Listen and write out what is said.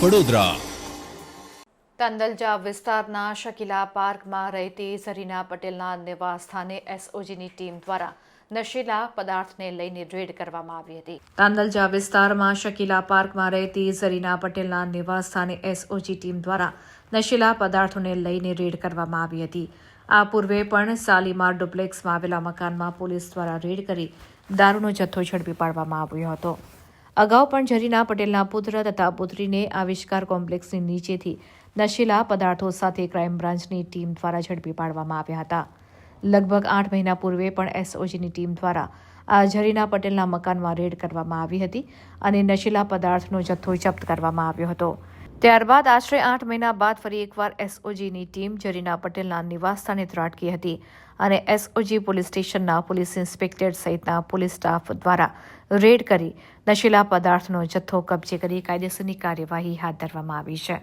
વડોદરા તંદલજા વિસ્તારના શકીલા પાર્કમાં રહેતી ઝરીના પટેલના નિવાસ સ્થાને એસઓજીની ટીમ દ્વારા નશીલા પદાર્થને લઈને રેડ કરવામાં આવી હતી. તાંદલજા વિસ્તારમાં શકીલા પાર્કમાં રહેતી ઝરીના પટેલના નિવાસ સ્થાને એસઓજી ટીમ દ્વારા નશીલા પદાર્થોને લઈને રેડ કરવામાં આવી હતી. આ પૂર્વે પણ સાલીમાર ડુપ્લેક્સમાં આવેલા મકાનમાં પોલીસ દ્વારા રેડ કરી દારૂનો જથ્થો ઝડપી પાડવામાં આવ્યો હતો. અગાઉ પણ ઝરીના પટેલના પુત્ર તથા પુત્રીને આવિષ્કાર કોમ્પ્લેક્સની નીચેથી નશીલા પદાર્થો સાથે ક્રાઇમ બ્રાન્ચની ટીમ દ્વારા ઝડપી પાડવામાં આવ્યા હતા. લગભગ આઠ મહિના પૂર્વે પણ એસઓજીની ટીમ દ્વારા આ ઝરીના પટેલના મકાનમાં રેડ કરવામાં આવી હતી અને નશીલા પદાર્થનો જથ્થો જપ્ત કરવામાં આવ્યો હતો. ત્યારબાદ આશરે આઠ મહિના બાદ ફરી એકવાર એસઓજીની ટીમ જરીના પટેલના નિવાસસ્થાને ત્રાટકી હતી અને એસઓજી પોલીસ સ્ટેશનના પોલીસ ઇન્સ્પેક્ટર સહિતના પોલીસ સ્ટાફ દ્વારા રેડ કરી નશીલા પદાર્થનો જથ્થો કબજે કરી કાયદેસરની કાર્યવાહી હાથ ધરવામાં આવી છે.